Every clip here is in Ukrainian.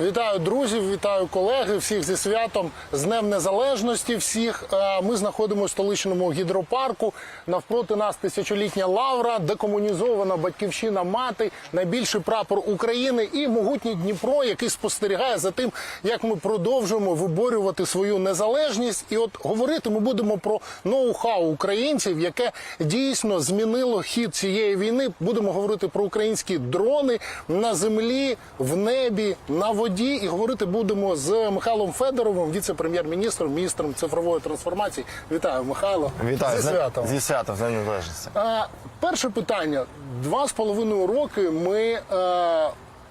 Вітаю друзів, вітаю колеги, всіх зі святом з Днем Незалежності. Всіх Е, ми знаходимося в столичному гідропарку. Навпроти нас тисячолітня лавра, декомунізована батьківщина мати, найбільший прапор України і могутній Дніпро, який спостерігає за тим, як ми продовжуємо виборювати свою незалежність. І от говорити ми будемо про ноу-хау українців, яке дійсно змінило хід цієї війни. Будемо говорити про українські дрони на землі, в небі, на воді. І говорити будемо з Михайлом Федоровим, віце-прем'єр-міністром, міністром цифрової трансформації. Вітаю, Михайло. Вітаю зі святом. зі святом, з Днем Незалежності. А, перше питання: два з половиною роки ми е,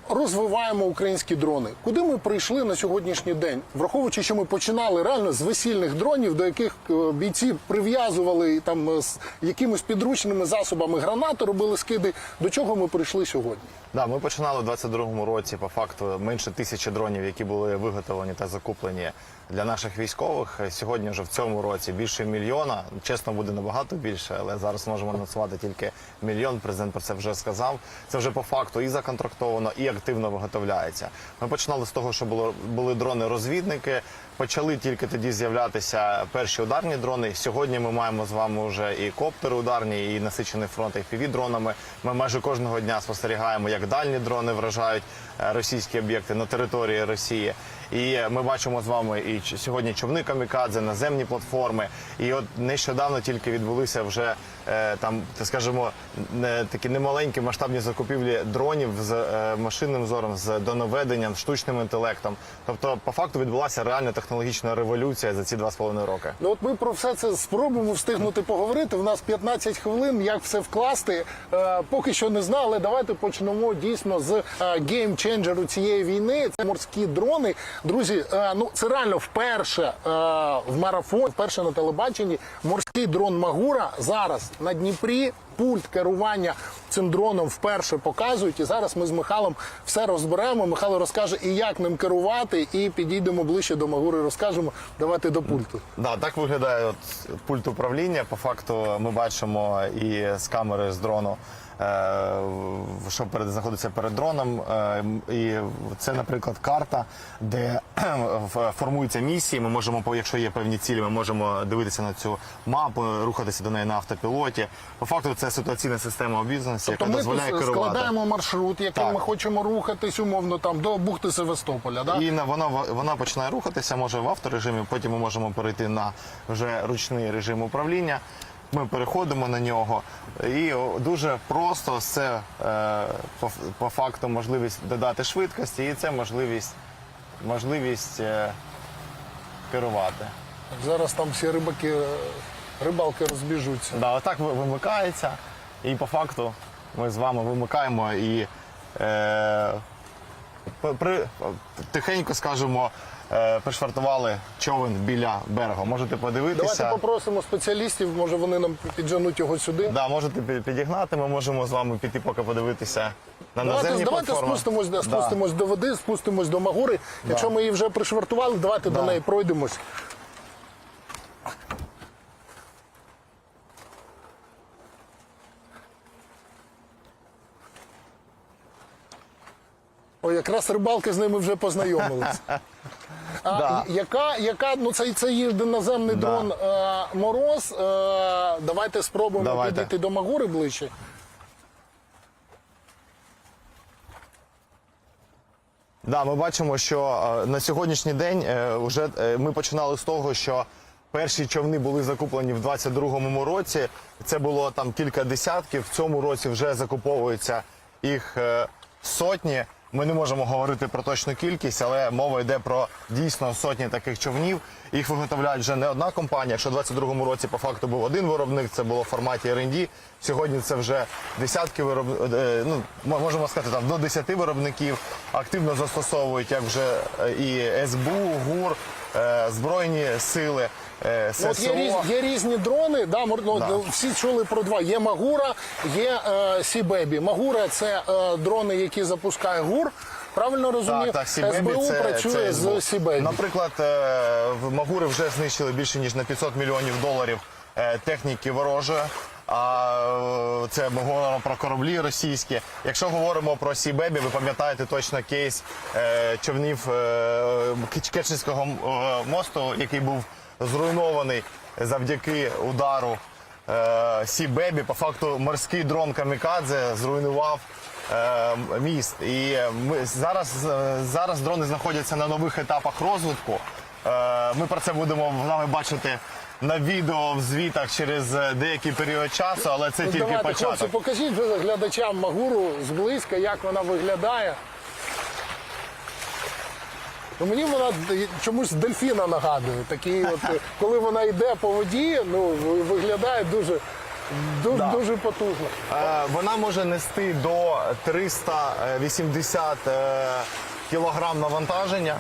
розвиваємо українські дрони. Куди ми прийшли на сьогоднішній день, враховуючи, що ми починали реально з весільних дронів, до яких е, бійці прив'язували там е, з якимись підручними засобами гранати, робили скиди. До чого ми прийшли сьогодні? Да, ми починали у 22-му році, по факту, менше тисячі дронів, які були виготовлені та закуплені для наших військових. Сьогодні вже в цьому році більше мільйона. Чесно, буде набагато більше, але зараз можемо анонсувати тільки мільйон. Президент про це вже сказав. Це вже по факту і законтрактовано, і активно виготовляється. Ми починали з того, що було були дрони-розвідники. Почали тільки тоді з'являтися перші ударні дрони. Сьогодні ми маємо з вами вже і коптери ударні, і насичений фронт fpv дронами. Ми майже кожного дня спостерігаємо, як дальні дрони вражають е, російські об'єкти на території Росії. І ми бачимо з вами і сьогодні човни камікадзе, наземні платформи. І от нещодавно тільки відбулися вже е, там, не такі немаленькі масштабні закупівлі дронів з е, машинним зором, з доноведенням, штучним інтелектом. Тобто, по факту відбулася реальна технологічна революція за ці два з половиною роки. Ну от ми про все це спробуємо встигнути поговорити. У нас 15 хвилин, як все вкласти. Е, поки що не знаю, але давайте почнемо дійсно з геймченджеру цієї війни. Це морські дрони. Друзі, е, ну це реально вперше е, в марафоні, вперше на телебаченні. Морський дрон Магура зараз на Дніпрі. Пульт керування цим дроном вперше показують. І зараз ми з Михайлом все розберемо. Михайло розкаже і як ним керувати, і підійдемо ближче до Магури. Розкажемо. Давайте до пульту. Да, так виглядає от пульт управління. По факту ми бачимо і з камери з дрону, що перед знаходиться перед дроном. Е, і це, наприклад, карта, де формуються місії. Ми можемо, якщо є певні цілі, ми можемо дивитися на цю мапу, рухатися до неї на автопілоті. По факту, це ситуаційна система обізнаності, Тобто яка ми дозволяє керувати. складаємо маршрут, яким Так. ми хочемо рухатись, умовно там до бухти Севастополя. Да? І на- вона вона починає рухатися, може в авторежимі. Потім ми можемо перейти на вже ручний режим управління. Ми переходимо на нього, і дуже просто це е, по, по факту можливість додати швидкості, і це можливість, можливість е, керувати. Зараз там всі рибаки, е, рибалки розбіжуться. Да, отак вимикається, і по факту ми з вами вимикаємо і е, при, при- тихенько скажемо. Е, Пришвартували човен біля берега. Можете подивитися. Давайте попросимо спеціалістів, може вони нам підженуть його сюди. Да, можете пі- підігнати. Ми можемо з вами піти поки подивитися на Давайте, наземні давайте платформи. спустимось, да, Да. спустимось до води, спустимось до Магури. Якщо ми її вже пришвартували, давайте до неї пройдемось. О, якраз рибалки з ними вже познайомились. А, Да. яка, яка, ну це, це наземний Да. дрон е, Мороз. Е, давайте спробуємо Давайте. підійти до Магури ближче. Да, ми бачимо, що е, на сьогоднішній день е, вже е, ми починали з того, що перші човни були закуплені в 22-му році. Це було там кілька десятків. В цьому році вже закуповується їх е, сотні. Ми не можемо говорити про точну кількість, але мова йде про дійсно сотні таких човнів. Їх виготовляють вже не одна компанія. Якщо в 22-му році по факту був один виробник, це було в форматі R&D. Сьогодні це вже десятки виробників, ну можемо сказати, там до 10 виробників активно застосовують як вже е, і СБУ, ГУР, е, збройні сили, е, Ну, от є, різ, є різні дрони, да, ну, Да. всі чули про два. Є Магура, є е, Сібебі. Магура це е, дрони, які запускає ГУР. Правильно розумію? Так, так, СБУ це, працює це з Сібебі. Наприклад, е, в Магури вже знищили більше ніж на 500 мільйонів доларів е, техніки ворожої. А це ми говоримо про кораблі російські. Якщо говоримо про Сібебі, ви пам'ятаєте точно кейс е, човнів е, Керченського мосту, який був зруйнований завдяки удару е, Сібебі. По факту морський дрон Камікадзе зруйнував. е, Міст і ми зараз, е, зараз дрони знаходяться на нових етапах розвитку. Ми про це будемо з вами бачити на відео в звітах через деякий період часу, але це Ну, тільки давайте, початок. хлопці, покажіть глядачам Магуру зблизька, як вона виглядає. Ну, мені вона чомусь дельфіна нагадує. Такий от, е, коли вона йде по воді, ну, виглядає дуже, дуже, Да. дуже потужно. Е, Вона може нести до 380 е, кілограм навантаження.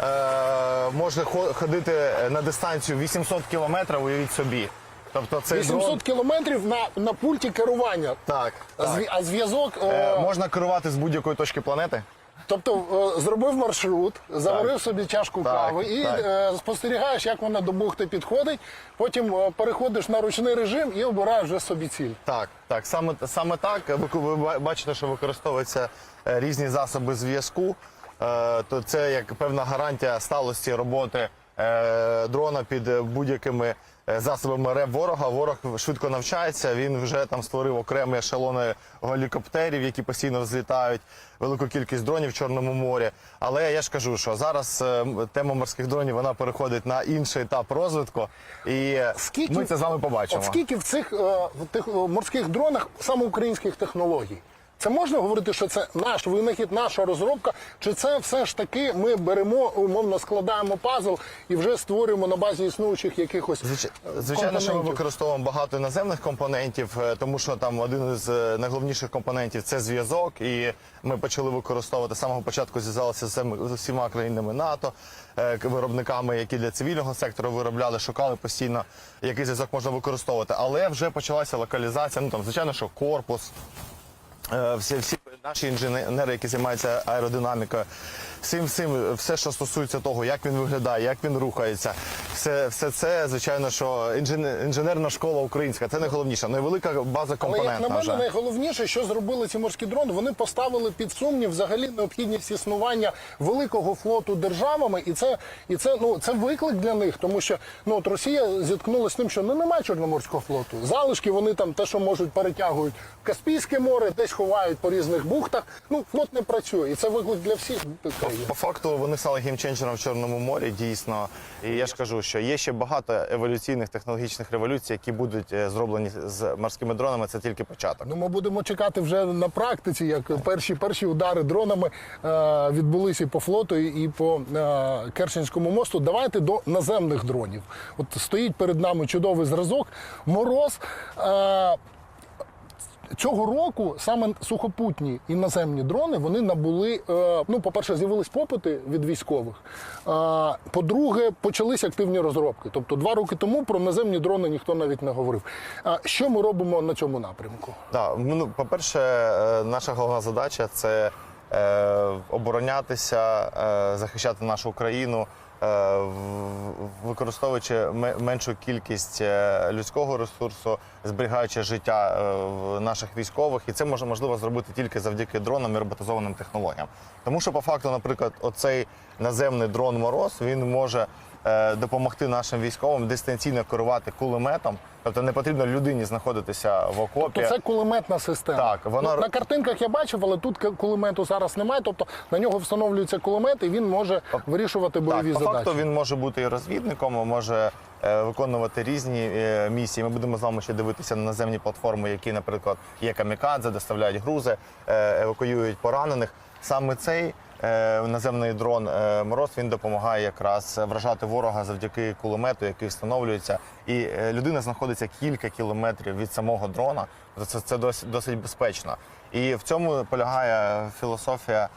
Е, Може ходити на дистанцію 800 кілометрів, уявіть собі. Тобто це 800 кілометрів на, на пульті керування. Так, так. А зв'язок. Е, Можна керувати з будь-якої точки планети. Тобто е, зробив маршрут, заварив Так. собі чашку Так, кави і так. е, спостерігаєш, як вона до бухти підходить. Потім е, переходиш на ручний режим і обираєш вже собі ціль. Так, так, саме, саме так. Ви, ви ба- бачите, що використовуються е, різні засоби зв'язку. Е, То це як певна гарантія сталості роботи е, дрона під е, будь-якими засобами РЕП ворога. Ворог швидко навчається. Він вже там створив окремі ешелони гелікоптерів, які постійно взлітають, велику кількість дронів в Чорному морі. Але я ж кажу, що зараз е, тема морських дронів вона переходить на інший етап розвитку, і е, Скільки- ми це з вами побачимо. От скільки в цих е, в тих е, морських дронах саме українських технологій? Це можна говорити, що це наш винахід, наша розробка, чи це все ж таки ми беремо, умовно складаємо пазл і вже створюємо на базі існуючих якихось Звичай- Звичайно, що ми використовуємо багато іноземних компонентів, е, тому що там один із е, найголовніших компонентів це зв'язок, і ми почали використовувати з самого початку. Зв'язалися з усіма країнами НАТО, е, виробниками, які для цивільного сектору виробляли, шукали постійно, який зв'язок можна використовувати. Але вже почалася локалізація. Ну там звичайно, що корпус. Е, Всі, всі наші інженери, які займаються аеродинамікою, всім, всім, все, що стосується того, як він виглядає, як він рухається, все, все це, звичайно, що інжен- інженерна школа українська, це найголовніше. Невелика база Але як на мене вже. найголовніше, що зробили ці морські дрони, вони поставили під сумнів взагалі необхідність існування великого флоту державами, і це і це ну це виклик для них, тому що ну от Росія зіткнулася з тим, що ну немає чорноморського флоту. Залишки вони там те, що можуть, перетягують в Каспійське море, десь ховають по різних бухтах. Ну флот не працює, і це виклик для всіх. По факту вони стали геймченджером в Чорному морі, дійсно. І я ж кажу, що є ще багато еволюційних технологічних революцій, які будуть е, зроблені з морськими дронами. Це тільки початок. Ну, ми будемо чекати вже на практиці, як перші перші удари дронами е, відбулися і по флоту, і по е, Керченському мосту. Давайте до наземних дронів. От стоїть перед нами чудовий зразок. Мороз. Е, Цього року саме сухопутні іноземні дрони вони набули. е, Ну, по-перше, з'явились попити від військових. Е, По-друге, почалися активні розробки. Тобто, два роки тому про наземні дрони ніхто навіть не говорив. Що ми робимо на цьому напрямку? Да, ну, по-перше, е, наша головна задача це оборонятися, захищати нашу країну, використовуючи ме- меншу кількість е, людського ресурсу, зберігаючи життя е, наших військових, і це може можливо зробити тільки завдяки дронам і роботизованим технологіям. Тому що, по факту, наприклад, оцей наземний дрон Мороз він може е, допомогти нашим військовим дистанційно керувати кулеметом. Тобто не потрібно людині знаходитися в окопі. То це кулеметна система. Так, вона- Ну, на картинках я бачив, але тут кулемету зараз немає. Тобто на нього встановлюється кулемет, і він може вирішувати бойові Так, по задачі. факту він може бути і розвідником, може е, виконувати різні е, місії. Ми будемо з вами ще дивитися на наземні платформи, які, наприклад, є камікадзе, доставляють грузи, е, евакуюють поранених. Саме цей е, наземний дрон е, Мороз він допомагає якраз вражати ворога завдяки кулемету, який встановлюється. І е, людина знаходиться кілька кілометрів від самого дрона. Це, це досить, досить безпечно. І в цьому полягає філософія е,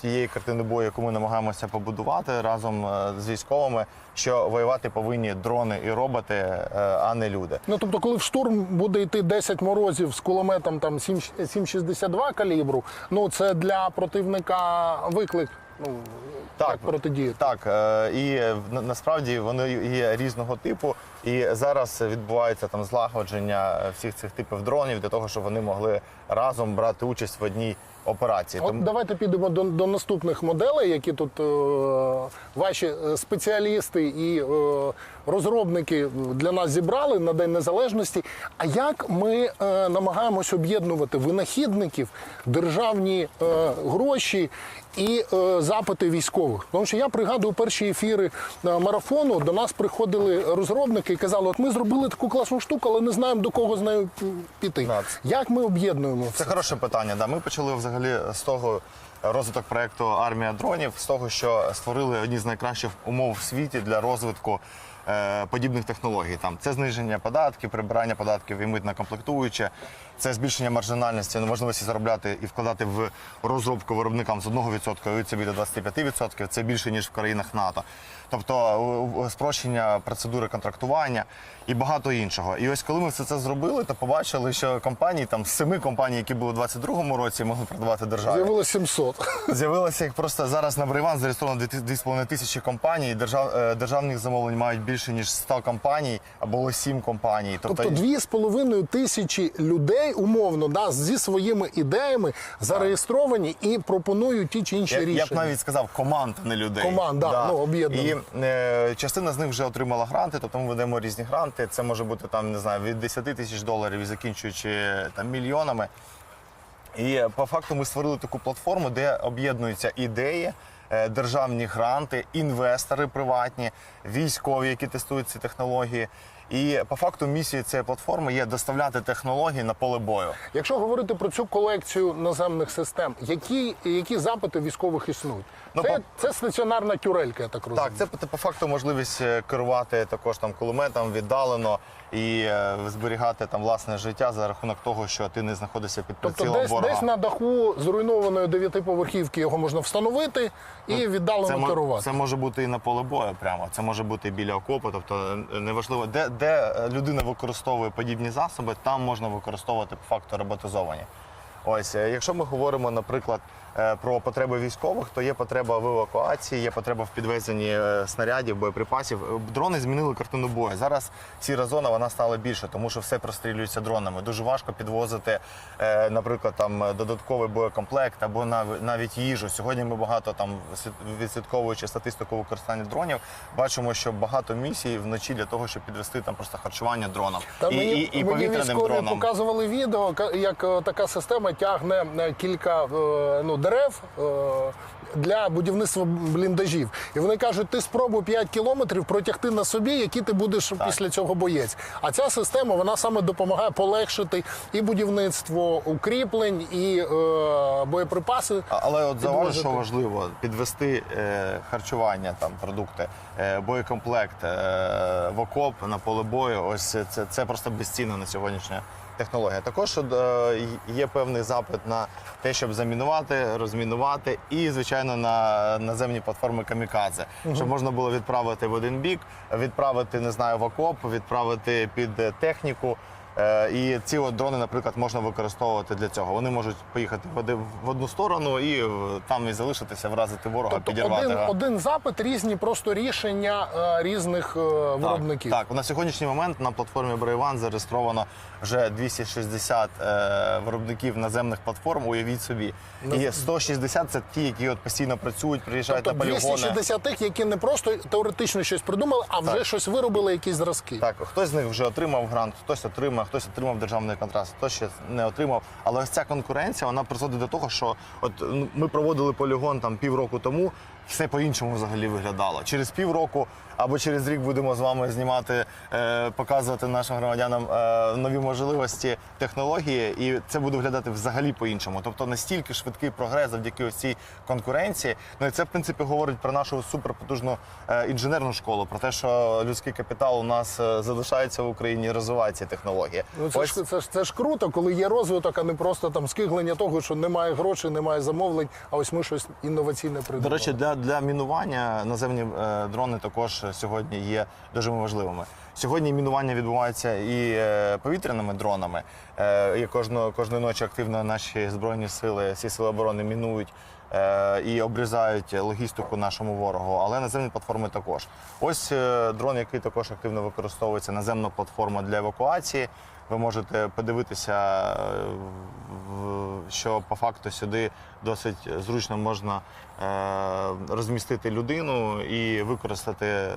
тієї картини бою, яку ми намагаємося побудувати разом е, з військовими, що воювати повинні дрони і роботи, е, а не люди. Ну тобто, коли в штурм буде йти 10 морозів з кулеметом там 7,62 калібру, ну це для противника виклик. ну, так, протидіяти? Так, е, і е, насправді вони є різного типу, і зараз відбувається там злагодження е, всіх цих типів дронів для того, щоб вони могли разом брати участь в одній операції. От Тому- давайте підемо до, до наступних моделей, які тут е, ваші е, спеціалісти і е, розробники для нас зібрали на День Незалежності. А як ми е, намагаємось об'єднувати винахідників, державні е, гроші і е, запити військових? Тому що я пригадую перші ефіри е, марафону. До нас приходили розробники і казали: от ми зробили таку класну штуку, але не знаємо до кого з нею піти. Да. Як ми об'єднуємо Це хороше питання. Да, ми почали взагалі з того розвиток проекту Армія дронів, з того, що створили одні з найкращих умов в світі для розвитку е, подібних технологій. Там це зниження податків, прибирання податків і митна комплектуюча, це збільшення маржинальності, ну, можливості заробляти і вкладати в розробку виробникам з 1% і собі до 25%. Це більше ніж в країнах НАТО. Тобто спрощення процедури контрактування і багато іншого. І ось коли ми все це зробили, то побачили, що компанії там з семи компаній, які були у 22-му році, могли продавати державі. З'явилось 700. З'явилося їх просто зараз на Брейван зареєстровано 2,5 тисячі компаній. Держав, е, державних замовлень мають більше ніж 100 компаній або 7 компаній. Тобто з половиною тисячі людей умовно да, зі своїми ідеями зареєстровані і пропонують ті чи інші я, рішення. я б навіть сказав команд, не людей. Команд, да, ну, об'єднано. І е, частина з них вже отримала гранти, тобто ми ведемо різні гранти. Це може бути там, не знаю, від 10 тисяч доларів і закінчуючи там мільйонами. І по факту ми створили таку платформу, де об'єднуються ідеї, е, державні гранти, інвестори приватні, військові, які тестують ці технології. І по факту місією цієї платформи є доставляти технології на поле бою. Якщо говорити про цю колекцію наземних систем, які, які запити військових існують? Ну, це, по- це стаціонарна тюрелька, я так розумію. Так, це по- факту можливість е, керувати також там кулеметом віддалено і е, зберігати там власне життя за рахунок того, що ти не знаходишся під Тобто прицілом десь, ворога. десь на даху зруйнованої дев'ятиповерхівки його можна встановити і віддалено це, керувати. це може бути і на поле бою прямо. Це може бути біля окопу. Тобто е, неважливо, де, де е, людина використовує подібні засоби, там можна використовувати по факту роботизовані. Ось, е, якщо ми говоримо, наприклад, про потреби військових, то є потреба в евакуації, є потреба в підвезенні е, снарядів, боєприпасів. Е, Дрони змінили картину бою. Зараз сіра зона вона стала більше, тому що все прострілюється дронами. Дуже важко підвозити, е, наприклад, там е, додатковий боєкомплект або нав- навіть їжу. Сьогодні ми багато там відслідковуючи статистику використання дронів, бачимо, що багато місій вночі для того, щоб підвести там просто харчування дроном Та і, мені, і, і мені повітряним військові дроном. показували відео, як е, така система тягне е, кілька е, ну, дерев е, для будівництва бліндажів. І вони кажуть, ти спробуй 5 кілометрів протягти на собі, який ти будеш після цього боєць. А ця система вона саме допомагає полегшити і будівництво укріплень, і е, боєприпаси. Але от підвозити. що важливо підвести е, харчування, там продукти, е, боєкомплект е, в окоп на поле бою. Ось це, це просто безцінна на сьогоднішня технологія. Також е, є певний запит на те, щоб замінувати, розмінувати, і звичайно на наземні платформи камікадзе, щоб можна було відправити в один бік, відправити не знаю в окоп, відправити під е, техніку. Е, І ці от дрони, наприклад, можна використовувати для цього. Вони можуть поїхати в одну сторону і там і залишитися, вразити ворога, Тобто підірвати. один, один запит, різні просто рішення е, різних е, виробників. Так, на сьогоднішній момент на платформі Брейван зареєстровано вже 260 е, виробників наземних платформ. Уявіть собі. І 160 – це ті, які от постійно працюють, приїжджають Тобто на полігони. 260 тих, які не просто теоретично щось придумали, а вже Так. щось виробили, якісь зразки. Так, хтось з них вже отримав грант, хтось отримав, хтось отримав державний контракт, хтось ще не отримав. Але ось ця конкуренція вона призводить до того, що от ну, ми проводили полігон там півроку тому. Все по-іншому взагалі виглядало. Через півроку або через рік будемо з вами знімати, е, показувати нашим громадянам е, нові можливості технології, і це буде виглядати взагалі по-іншому. Тобто настільки швидкий прогрес завдяки ось цій конкуренції. Ну і це в принципі говорить про нашу суперпотужну е, інженерну школу, про те, що людський капітал у нас е, залишається в Україні, і розвиває ці технології. Ну це Ось ж це ж це ж круто, коли є розвиток, а не просто там скиглення того, що немає грошей, немає замовлень. А ось ми щось інноваційне придумали. До речі, для, для мінування наземні е, дрони також сьогодні є дуже важливими. Сьогодні мінування відбувається і е, повітряними дронами. Е, і кожного, кожної ночі активно наші збройні сили, всі сили оборони мінують е, і обрізають логістику нашому ворогу, але наземні платформи також. Ось дрон, який також активно використовується, наземна платформа для евакуації. Ви можете подивитися, е, що по факту сюди досить зручно можна е, розмістити людину і використати е,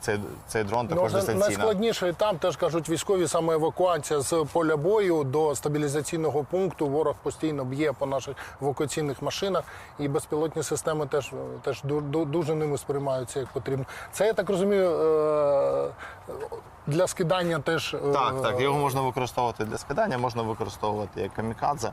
цей, цей дрон також Ну, дистанційно. найскладніше там теж кажуть військові саме евакуація з поля бою до стабілізаційного пункту. Ворог постійно б'є по наших евакуаційних машинах, і безпілотні системи теж теж ду- ду- дуже ними сприймаються як потрібно. Це я так розумію. Для скидання теж е, Так, так, його можна використовувати для скидання, можна використовувати як камікадзе.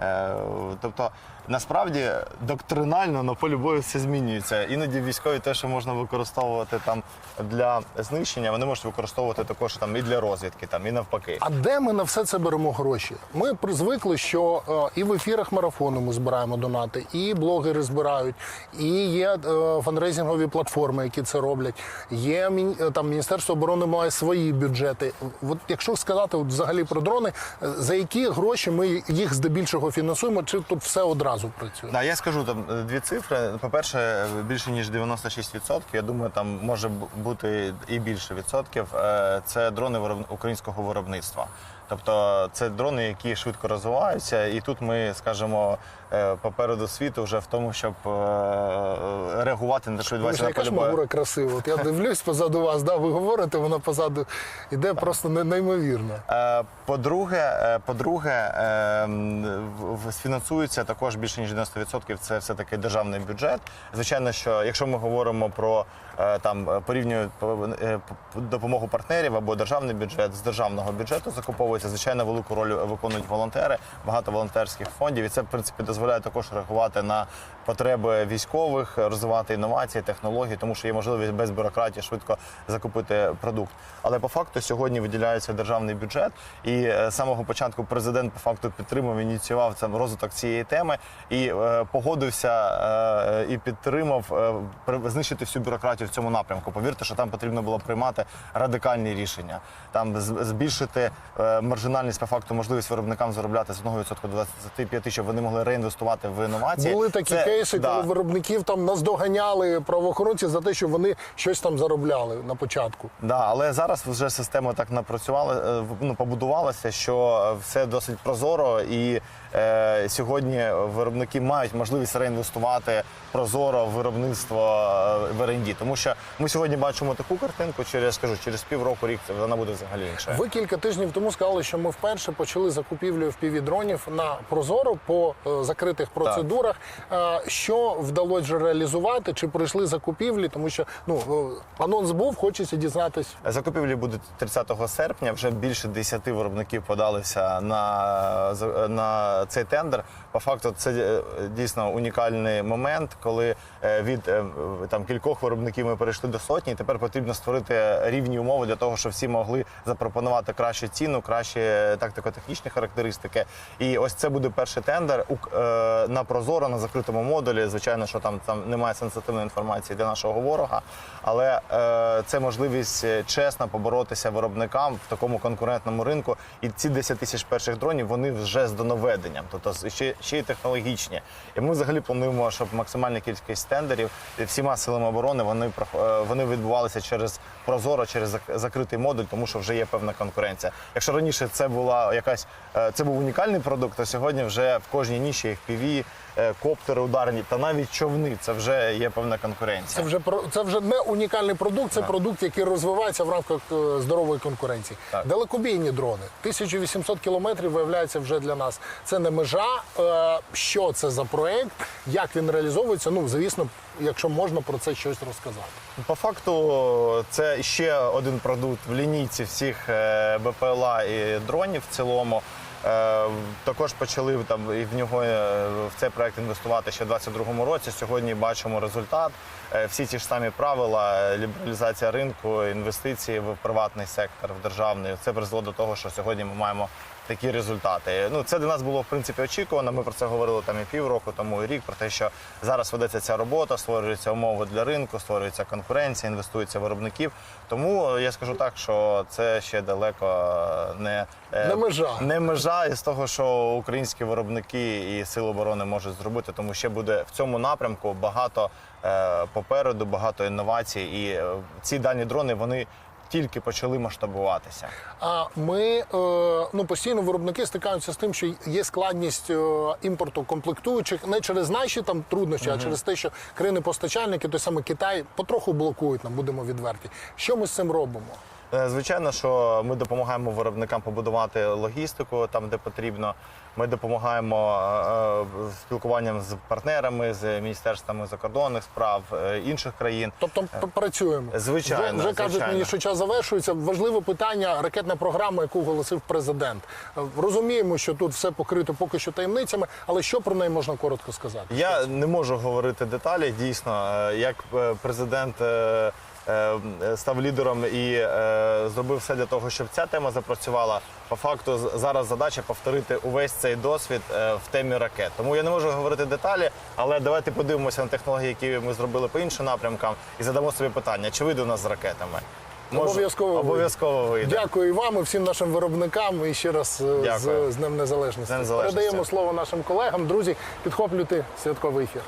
Е, Тобто, насправді доктринально на полі бою все змінюється. Іноді військові те, що можна використовувати там для знищення, вони можуть використовувати також там і для розвідки, там і навпаки. А де ми на все це беремо гроші? Ми призвикли, що е, і в ефірах марафону ми збираємо донати, і блогери збирають, і є е, фандрейзингові платформи, які це роблять. Є е, там Міністерство оборони має свої бюджети. От якщо сказати от, взагалі про дрони, е, за які гроші ми їх здебільшого фінансуємо, чи тут все одразу працює? Да, я скажу там е, дві цифри. По-перше, більше ніж 96%, я думаю, там може бути і більше відсотків. Е, Це дрони українського виробництва. Тобто це дрони, які швидко розвиваються, і тут ми скажемо е, попереду світу вже в тому, щоб е, реагувати на те, що відбувається на полі бою. Красива. От я дивлюсь позаду вас, да, ви говорите, вона позаду іде просто не- неймовірно. Е, По-друге, е, по-друге, е, м, в- в- фінансується також більше ніж 90%. Це все таки державний бюджет. Звичайно, що якщо ми говоримо про е, там е, порівнюю е, допомогу партнерів або державний бюджет з державного бюджету закуповується, звичайно, велику роль виконують волонтери, багато волонтерських фондів. І це в принципі дозволяє також реагувати на потреби військових, розвивати інновації, технології, тому що є можливість без бюрократії швидко закупити продукт. Але по факту сьогодні виділяється державний бюджет, і е, з самого початку президент по факту підтримав, ініціював це розвиток цієї теми і е, погодився е, і підтримав знищити всю бюрократію в цьому напрямку. Повірте, що там потрібно було приймати радикальні рішення, там збільшити маржинальність по факту можливість виробникам заробляти з 1% до 25%, щоб вони могли реінвестувати в інновації. Були такі Це- кейси, да. коли виробників там наздоганяли правоохоронці за те, що вони щось там заробляли на початку. Да, але зараз вже система так напрацювала, е, ну, побудувалася, що е, все досить прозоро, і е, сьогодні виробники мають можливість реінвестувати прозоро в виробництво в R&D. Тому що ми сьогодні бачимо таку картинку, через скажу, через півроку рік вона буде взагалі інша. Ви кілька тижнів тому сказали, що ми вперше почали закупівлю FPV-дронів на Прозоро по е, закритих процедурах. Е, Що вдалося реалізувати? Чи пройшли закупівлі? Тому що ну е, анонс був, хочеться дізнатись. Закупівлі будуть 30 серпня. Вже більше 10 виробників подалися на, на цей тендер. По факту, це е, дійсно унікальний момент, коли е, від там кількох виробників ми перейшли до сотні. і Тепер потрібно створити рівні умови для того, щоб всі могли запропонувати кращу ціну, кращі тактико-технічні характеристики. І ось це буде перший тендер на прозоро на закритому модулі. Звичайно, що там там немає сенситивної інформації для нашого ворога, але е, це можливість е, чесно поборотися виробникам в такому конкурентному ринку. І ці 10 тисяч перших дронів вони вже з доноведенням, тобто ще, ще й технологічні. І ми взагалі плануємо, щоб максимальна кількість тендерів всіма силами оборони вони е, вони відбувалися через прозоро, через закритий модуль, тому що вже є певна конкуренція. Якщо раніше це була якась е, це був унікальний продукт, то сьогодні вже в кожній ніші FPV, е, коптери ударні та навіть човни. Це вже є певна конкуренція. Це вже це вже не унікальний продукт, це продукт, який розвивається в рамках е, здорової конкуренції. Так. Далекобійні дрони 1800 кілометрів виявляється вже для нас. Це не межа. Е, Що це за проект? Як він реалізовується? Ну звісно, якщо можна про це щось розказати. По факту, це ще один продукт в лінійці всіх БПЛА і дронів в цілому. Е, Також почали там і в нього е, в цей проект інвестувати ще в 2022 році. Сьогодні бачимо результат. Е, Всі ті ж самі правила, лібералізація ринку, інвестиції в приватний сектор, в державний. Це призвело до того, що сьогодні ми маємо такі результати. Ну це для нас було в принципі очікувано. Ми про це говорили там і півроку тому, і рік про те, що зараз ведеться ця робота, створюються умови для ринку, створюється конкуренція, інвестується в виробників. Тому я скажу так, що це ще далеко не, е, Не межа. не межа із того, що українські виробники і сили оборони можуть зробити, тому ще буде в цьому напрямку багато е, попереду, багато інновацій. І е, ці дальні дрони вони тільки почали масштабуватися. А ми е, ну постійно виробники стикаються з тим, що є складність е, імпорту комплектуючих не через наші там труднощі, а через те, що країни-постачальники, той саме Китай, потроху блокують нам, будемо відверті. Що ми з цим робимо? Е, Звичайно, що ми допомагаємо виробникам побудувати логістику там, де потрібно. Ми допомагаємо е, е, спілкуванням з партнерами, з міністерствами закордонних справ інших країн. Тобто працюємо. Звичайно, вже, вже кажуть звичайно. мені, що час завершується. Важливе питання ракетна програма, яку оголосив президент. Розуміємо, що тут все покрито поки що таємницями, але що про неї можна коротко сказати? Я не можу говорити деталі. Дійсно, як президент став лідером і е, зробив все для того, щоб ця тема запрацювала. По факту зараз задача повторити увесь цей досвід е, в темі ракет. Тому я не можу говорити деталі, але давайте подивимося на технології, які ми зробили по іншим напрямкам, і задамо собі питання, чи вийде у нас з ракетами. Може, Обов'язково обов'язково вийде. Дякую і вам, і всім нашим виробникам. І ще раз е, Дякую. з, з Днем Незалежності. Днем Незалежності. Передаємо слово нашим колегам. Друзі, підхоплюйте святковий ефір.